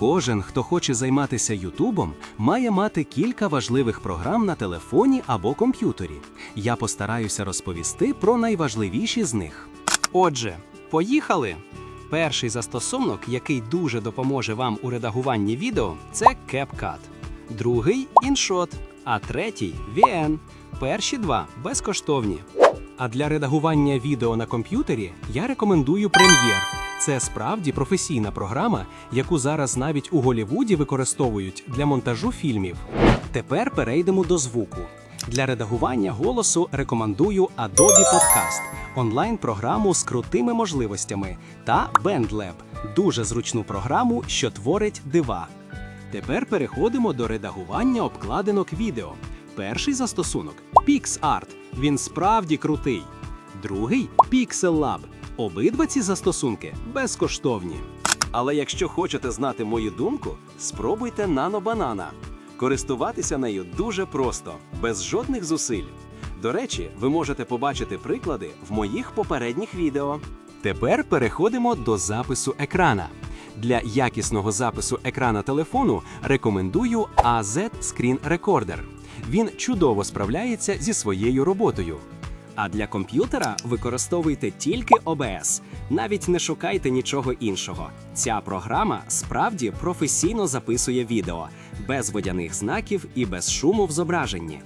Кожен, хто хоче займатися Ютубом, має мати кілька важливих програм на телефоні або комп'ютері. Я постараюся розповісти про найважливіші з них. Отже, поїхали! Перший застосунок, який дуже допоможе вам у редагуванні відео, це CapCut. Другий InShot, а третій VN. Перші два безкоштовні. А для редагування відео на комп'ютері я рекомендую Premiere. Це справді професійна програма, яку зараз навіть у Голівуді використовують для монтажу фільмів. Тепер перейдемо до звуку. Для редагування голосу рекомендую Adobe Podcast – онлайн-програму з крутими можливостями, та BandLab – дуже зручну програму, що творить дива. Тепер переходимо до редагування обкладинок відео. Перший застосунок PixArt. Він справді крутий. Другий Pixel Lab. Обидва ці застосунки безкоштовні. Але якщо хочете знати мою думку, спробуйте Banana. Користуватися нею дуже просто, без жодних зусиль. До речі, ви можете побачити приклади в моїх попередніх відео. Тепер переходимо до запису екрана. Для якісного запису екрана телефону рекомендую AZ Screen Recorder. Він чудово справляється зі своєю роботою. А для комп'ютера використовуйте тільки OBS. Навіть не шукайте нічого іншого. Ця програма справді професійно записує відео без водяних знаків і без шуму в зображенні.